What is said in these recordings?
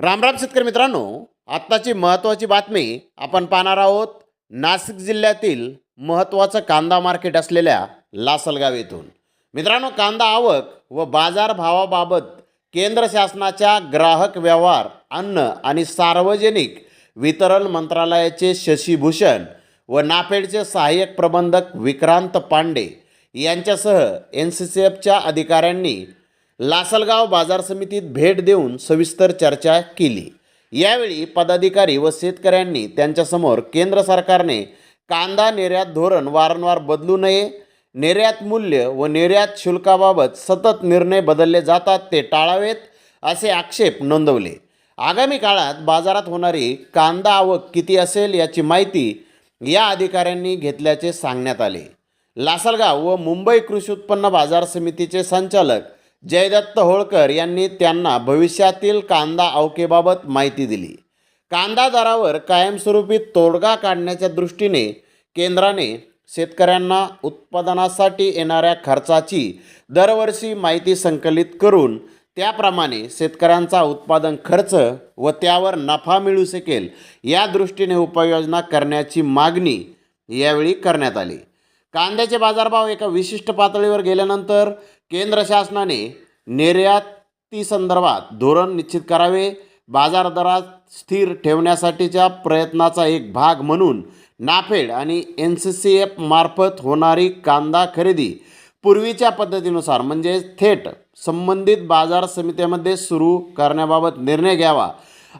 रामराम शेतकरी मित्रांनो आत्ताची महत्त्वाची बातमी आपण पाहणार आहोत. नाशिक जिल्ह्यातील महत्त्वाचं कांदा मार्केट असलेल्या लासलगाव येथून मित्रांनो कांदा आवक व बाजारभावाबाबत केंद्र शासनाच्या ग्राहक व्यवहार अन्न आणि सार्वजनिक वितरण मंत्रालयाचे शशीभूषण व नाफेडचे सहाय्यक प्रबंधक विक्रांत पांडे यांच्यासह एन सी सी एफच्या अधिकाऱ्यांनी लासलगाव बाजार समितीत भेट देऊन सविस्तर चर्चा केली. यावेळी पदाधिकारी व शेतकऱ्यांनी त्यांच्यासमोर केंद्र सरकारने कांदा निर्यात धोरण वारंवार बदलू नये निर्यात मूल्य व निर्यात शुल्काबाबत सतत निर्णय बदलले जातात ते टाळावेत असे आक्षेप नोंदवले. आगामी काळात बाजारात होणारी कांदा आवक किती असेल याची माहिती या अधिकाऱ्यांनी घेतल्याचे सांगण्यात आले. लासलगाव व मुंबई कृषी उत्पन्न बाजार समितीचे संचालक जयदत्त होळकर यांनी त्यांना भविष्यातील कांदा अवकेबाबत माहिती दिली. कांदा दरावर कायमस्वरूपी तोडगा काढण्याच्या दृष्टीने केंद्राने शेतकऱ्यांना उत्पादनासाठी येणाऱ्या खर्चाची दरवर्षी माहिती संकलित करून त्याप्रमाणे शेतकऱ्यांचा उत्पादन खर्च व त्यावर नफा मिळू शकेल या दृष्टीने उपाययोजना करण्याची मागणी यावेळी करण्यात आली. कांद्याचे बाजारभाव एका विशिष्ट पातळीवर गेल्यानंतर केंद्र शासनाने निर्यातीसंदर्भात धोरण निश्चित करावे बाजार दरात स्थिर ठेवण्यासाठीच्या प्रयत्नाचा एक भाग म्हणून नाफेड आणि एन सी सी एफ मार्फत होणारी कांदा खरेदी पूर्वीच्या पद्धतीनुसार म्हणजे थेट संबंधित बाजार समित्यामध्ये सुरू करण्याबाबत निर्णय घ्यावा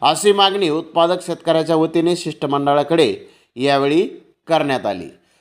अशी मागणी उत्पादक शेतकऱ्याच्या वतीने शिष्टमंडळाकडे यावेळी करण्यात आली.